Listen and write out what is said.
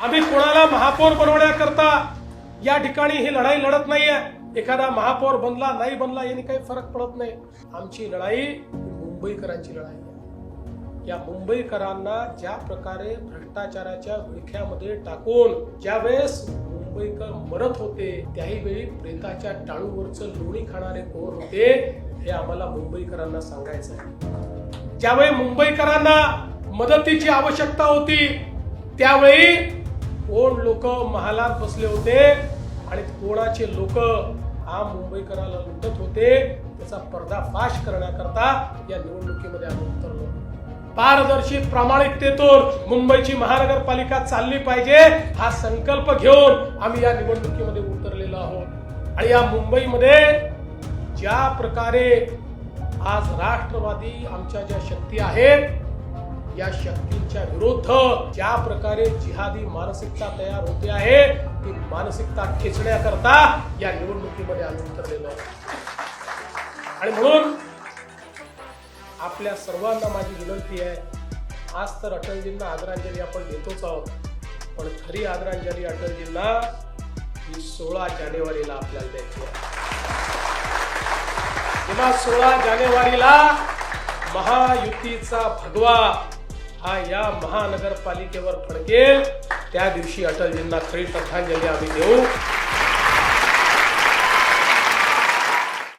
आम्ही कोणाला महापौर बनवण्याकरता या ठिकाणी ही लढाई लढत नाहीये. एखादा महापौर बनला नाही बनला याने काही फरक पडत नाही. आमची लढाई मुंबईकरांची लढाई आहे. या मुंबईकरांना ज्या प्रकारे भ्रष्टाचाराच्या विळख्यामध्ये टाकून ज्या वेळेस मुंबईकर मरत होते त्याही वेळी प्रेताच्या टाळूवरचं लोणी खाणारे कोण होते हे आम्हाला मुंबईकरांना सांगायचं आहे. ज्यावेळी मुंबईकरांना मदतीची आवश्यकता होती त्यावेळी कोण लोक महालात बसले होते आणि कोणाचे लोक हा मुंबईकराला लुटत होते त्याचा पर्दाफाश करण्याकरता या निवडणुकीमध्ये आम्ही उतरलो. पारदर्शी प्रामाणिकतेतून मुंबईची महानगरपालिका चालली पाहिजे हा संकल्प घेऊन आम्ही या निवडणुकीमध्ये उतरलेलो आहोत. आणि या मुंबईमध्ये ज्या प्रकारे आज राष्ट्रवादी आमच्या ज्या शक्ती आहेत या शक्तींच्या विरुद्ध ज्या प्रकारे जिहादी मानसिकता तयार होते आहे ती मानसिकता खेचण्याकरता या निवडणुकीमध्ये आम्ही उतरलेलो आणि म्हणून आपल्या सर्वांना माझी विनंती आहे आज तर अटलजींना आदरांजली आपण देतोच आहोत पण खरी आदरांजली अटलजींना ही सोळा जानेवारीला आपल्याला द्यायची आहे. सोळा जानेवारीला महायुतीचा भगवा हा या महानगरपालिकेवर फडकेल त्या दिवशी अटलजींना खरी श्रद्धांजली आम्ही देऊ.